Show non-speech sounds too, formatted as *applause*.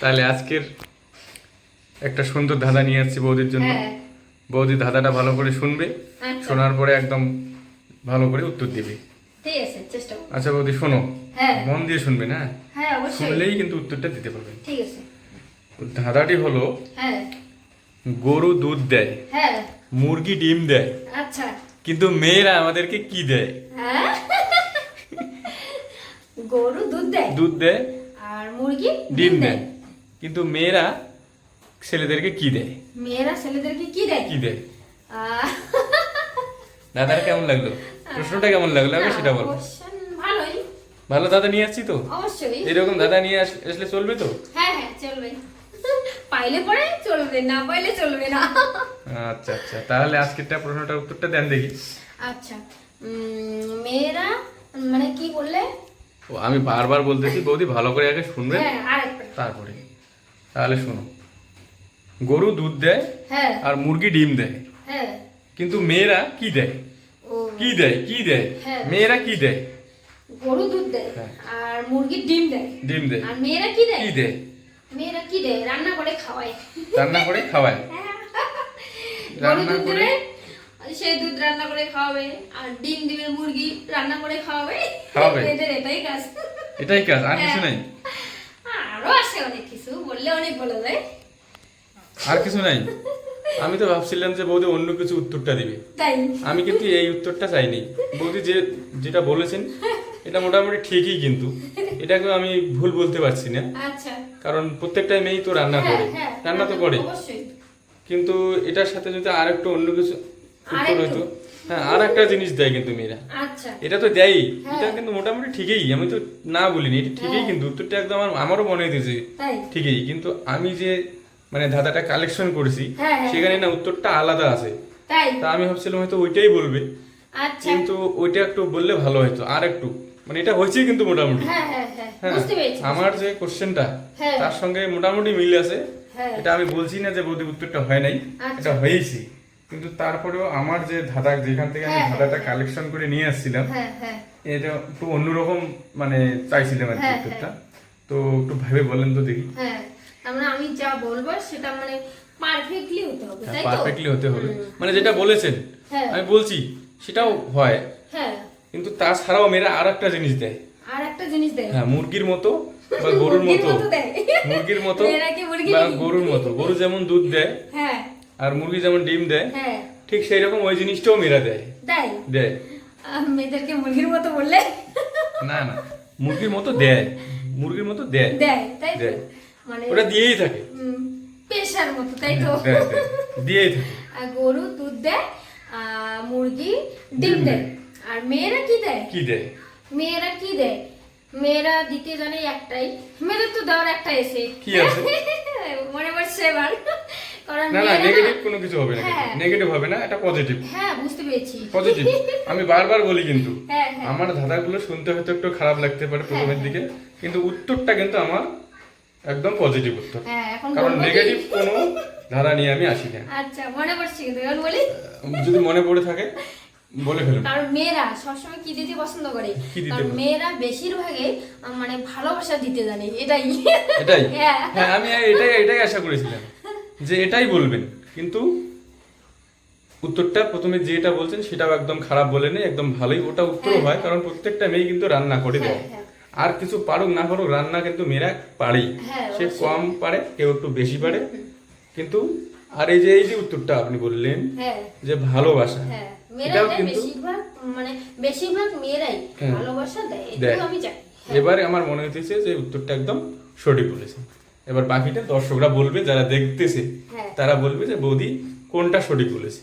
তাহলে আজকের একটা সুন্দর ধাঁধা নিয়ে আসছি বৌদির জন্য। হ্যাঁ। বৌদি ধাঁধাটা ভালো করে শুনবে আচ্ছা। শোনার পরে একদম ভালো করে উত্তর দিবে। আচ্ছা বৌদি শোনো। হ্যাঁ। মন দিয়ে শুনবে না? হ্যাঁ শুনলেই কিন্তু উত্তরটা দিতে পারবে। ধাঁধাটি হলো গরু দুধ দেয় মুরগি ডিম দেয় আচ্ছা। কিন্তু মেয়েরা আমাদেরকে কি দেয়? গরু দুধ দেয়। দুধ দেয় আর মুরগি ডিম দেয়। কিন্তু মেয়েরা ছেলেদেরকে কি দেয়? মেয়েরা ছেলেদেরকে কি দেয়? কি দেয়? দাদার কেমন লাগল? প্রশ্নটা কেমন লাগল? আগে সেটা বলো ভালোই। ভালো দাদা নিয়ে আসছি তো? অবশ্যই। এরকম দাদা নিয়ে আস- আসলে চলবে তো? হ্যাঁ হ্যাঁ চলবে। পাইলে পরে চলবে না পাইলে চলবে না। আচ্ছা আচ্ছা তাহলে আজকেরটা প্রশ্নটার উত্তরটা দেন দেখি। আচ্ছা মেয়েরা মানে কি বললে? ও আমি বারবার বলতেছি বৌদি ভালো করে আগে শুনবেন হ্যাঁ তারপরে। তাহলে শোনো। গরু দুধ দেয় হ্যাঁ। আর মুরগি ডিম দেয়। হ্যাঁ। কিন্তু মেয়েরা কি দেয়? কি দেয়? কি দেয়? হ্যাঁ। মেয়েরা কি দেয়? গরু দুধ দেয়। আর মুরগি ডিম দেয়। ডিম দেয়। আর মেয়েরা কি দেয়? কি দেয়? মেয়েরা কি দেয়? রান্না করে খাওয়ায়। রান্না করে খাওয়ায়? রান্না করে সেই দুধ রান্না করে খাওয়াবে আর ডিম দিবে মুরগি রান্না করে খাওয়াবে। খাওয়াবে। এটাই কাজ। এটাই কাজ আর কিছু নাই। আরও আছে অনেক। কিছু বলা যায় আর কিছু নাই। আমি তো ভাবছিলাম যে বৌদি অন্য কিছু উত্তরটা দিবে। তাই? আমি কিন্তু এই উত্তরটা চাইনি। বৌদি যে যেটা বলেছেন এটা মোটামুটি ঠিকই কিন্তু। এটাকে আমি ভুল বলতে পারছি না। আচ্ছা। কারণ প্রত্যেকটা মেয়েই তো রান্না হ্যাঁ, করে। হ্যাঁ, রান্না তো করে। কিন্তু এটার সাথে যদি আর একটু অন্য কিছু উত্তর হইতো হ্যাঁ আর একটা জিনিস দেয় কিন্তু মেয়েরা। আচ্ছা। এটা তো দেয়ই। হ্যাঁ। এটা কিন্তু মোটামুটি ঠিকই আমি তো না বলিনি এটা ঠিকই হ্যাঁ। কিন্তু উত্তরটা একদম আমার আমারও মনে হইতেছে ঠিকই কিন্তু আমি যে মানে ধাঁধাটা কালেকশন করেছি হ্যাঁ। সেখানে না উত্তরটা আলাদা আছে। তা আমি ভাবছিলাম হয়তো ওইটাই বলবে। আচ্ছা। কিন্তু ওইটা একটু বললে ভালো হতো আর একটু। মানে এটা হয়েছে কিন্তু মোটামুটি। হ্যাঁ আমার যে কোশ্চেনটা। তার সঙ্গে মোটামুটি মিল আছে। এটা আমি বলছি না যে বৌদি উত্তরটা হয় নাই আচ্ছা। এটা হয়েছে কিন্তু তারপরেও আমার যে ধাঁধা যেখান থেকে আমি হ্যাঁ, ধাঁধাটা। কালেকশন করে নিয়ে আসছিলাম হ্যাঁ হ্যাঁ। এটা একটু অন্যরকম মানে চাইছিলাম আর কি তো একটু ভাবে বলেন তো দেখি। হ্যাঁ তার মানে আমি যা বলব সেটা মানে পারফেক্টলি হতে হবে তাই তো? পারফেক্টলি হতে হবে। মানে যেটা বলেছেন। আমি বলছি সেটাও হয়। হ্যাঁ। কিন্তু তাছাড়াও মেয়েরা আর একটা জিনিস দেয়। আর একটা জিনিস দেয়? হ্যাঁ মুরগির মতো বা *laughs* গরুর মতো। মুরগির মতো *laughs* মেয়েরা কি মুরগি বা গরুর মতো। গরু যেমন দুধ দেয় হ্যাঁ। আর মুরগি যেমন ডিম দেয় হ্যাঁ। ঠিক সেই রকম ওই জিনিসটাও মেয়েরা দেয়। দেয়? দেয়। মেয়েদেরকে মুরগির মতো বললে? না না মুরগির মতো দেয়। মুরগির মতো দেয়। দেয় তাই তো? দেয়। মানে ওটা দিয়েই থাকে। পেশার মতো তাই তো? দেয়, দেয়। দিয়েই থাকে। আর গরু দুধ দেয় আর মুরগি ডিম দেয়। আর মেয়েরা কি দেয়? কি দেয়? মেয়েরা কি দেয়? মেয়েরা দিতে জানে একটাই। মেয়েদের তো দেওয়ার একটা এসে। কি আছে? মনে পড়ছে এবার। কারণ না না নেগেটিভ কোনো কিছু হবে না হ্যাঁ। নেগেটিভ হবে না এটা পজিটিভ হ্যাঁ বুঝতে পেরেছি। পজিটিভ আমি বারবার বলি কিন্তু *laughs* হ্যাঁ আমার ধাঁধাগুলো শুনতে হয়তো একটু খারাপ লাগতে পারে প্রথমের দিকে কিন্তু উত্তরটা কিন্তু আমার একদম পজিটিভ উত্তর। কারণ নেগেটিভ কোনো ধারা নিয়ে আমি আসি না। আচ্ছা মনে পড়ছে কিন্তু এবার বলি? যদি মনে পড়ে থাকে বলে ফেলুন। কারণ মেয়েরা সবসময় কি দিতে পছন্দ করে? কারণ মেয়েরা বেশিরভাগে মানে ভালোবাসা দিতে জানে এটাই। এটাই? *laughs* হ্যাঁ। হ্যাঁ আমি এটাই এটাই আশা করেছিলাম। যে এটাই বলবেন। কিন্তু উত্তরটা প্রথমে যেটা বলছেন সেটাও একদম খারাপ বলে নেই একদম ভালোই। ওটা উত্তর হ্যাঁ, হয় কারণ প্রত্যেকটা মেয়ে কিন্তু রান্না করে দেয়। হ্যাঁ, হ্যাঁ। আর কিছু পারুক না পারুক রান্না কিন্তু মেয়েরা পারেই। হ্যাঁ, সে কম পারে কেউ একটু বেশি পারে। কিন্তু আর এই যে এই যে উত্তরটা আপনি বললেন হ্যাঁ। যে ভালোবাসা হ্যাঁ এটাও কিন্তু মানে বেশিরভাগ মেয়েরাই হ্যাঁ। ভালোবাসা দেয় দেয়। আমি জানি। এবারে আমার মনে হইতেছে যে উত্তরটা একদম সঠিক বলেছে এবার বাকিটা দর্শকরা বলবে যারা দেখতেছে হ্যাঁ। তারা বলবে যে বৌদি কোনটা সঠিক বলেছে